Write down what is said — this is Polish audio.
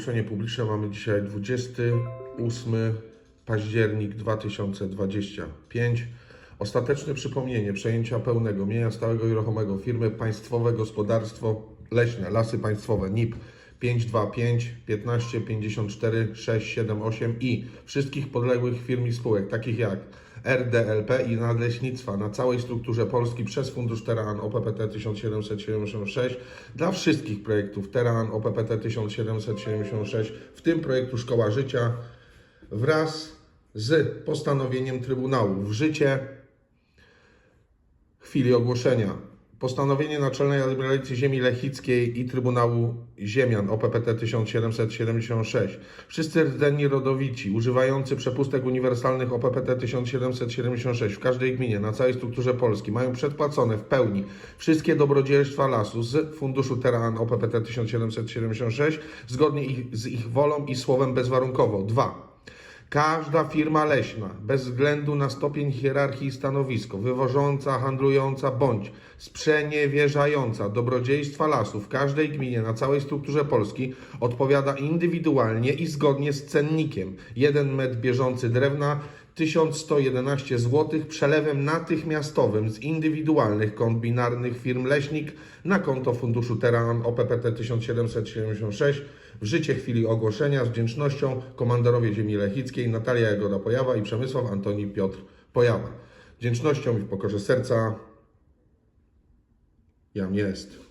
ogłoszenie publiczne. Mamy dzisiaj 28 październik 2025. Ostateczne przypomnienie przejęcia pełnego mienia stałego i ruchomego firmy Państwowe Gospodarstwo Leśne Lasy Państwowe NIP 525 15 54 678 i wszystkich podległych firm i spółek, takich jak RDLP i Nadleśnictwa na całej strukturze Polski przez Fundusz Teran OPPT 1776 dla wszystkich projektów Teran OPPT 1776, w tym projektu Szkoła Życia, wraz z postanowieniem Trybunału w życie chwili ogłoszenia. Postanowienie Naczelnej Alimencji Ziemi Lechickiej i Trybunału Ziemian OPPT 1776. Wszyscy rdzenni rodowici używający przepustek uniwersalnych OPPT 1776 w każdej gminie na całej strukturze Polski mają przedpłacone w pełni wszystkie dobrodziejstwa lasu z Funduszu Teran OPPT 1776 zgodnie ich, z ich wolą i słowem bezwarunkowo. 2. Każda firma leśna, bez względu na stopień hierarchii i stanowisko, wywożąca, handlująca bądź sprzeniewierzająca dobrodziejstwa lasu w każdej gminie na całej strukturze Polski odpowiada indywidualnie i zgodnie z cennikiem. 1 metr bieżący drewna 1111 zł przelewem natychmiastowym z indywidualnych kont binarnych firm Leśnik na konto Funduszu Teran OPPT 1776 w życie chwili ogłoszenia z wdzięcznością komandorowie ziemi lechickiej Natalia Jagoda Pojawa i Przemysław Antoni Piotr Pojawa. Wdzięcznością i w pokorze serca jam jest.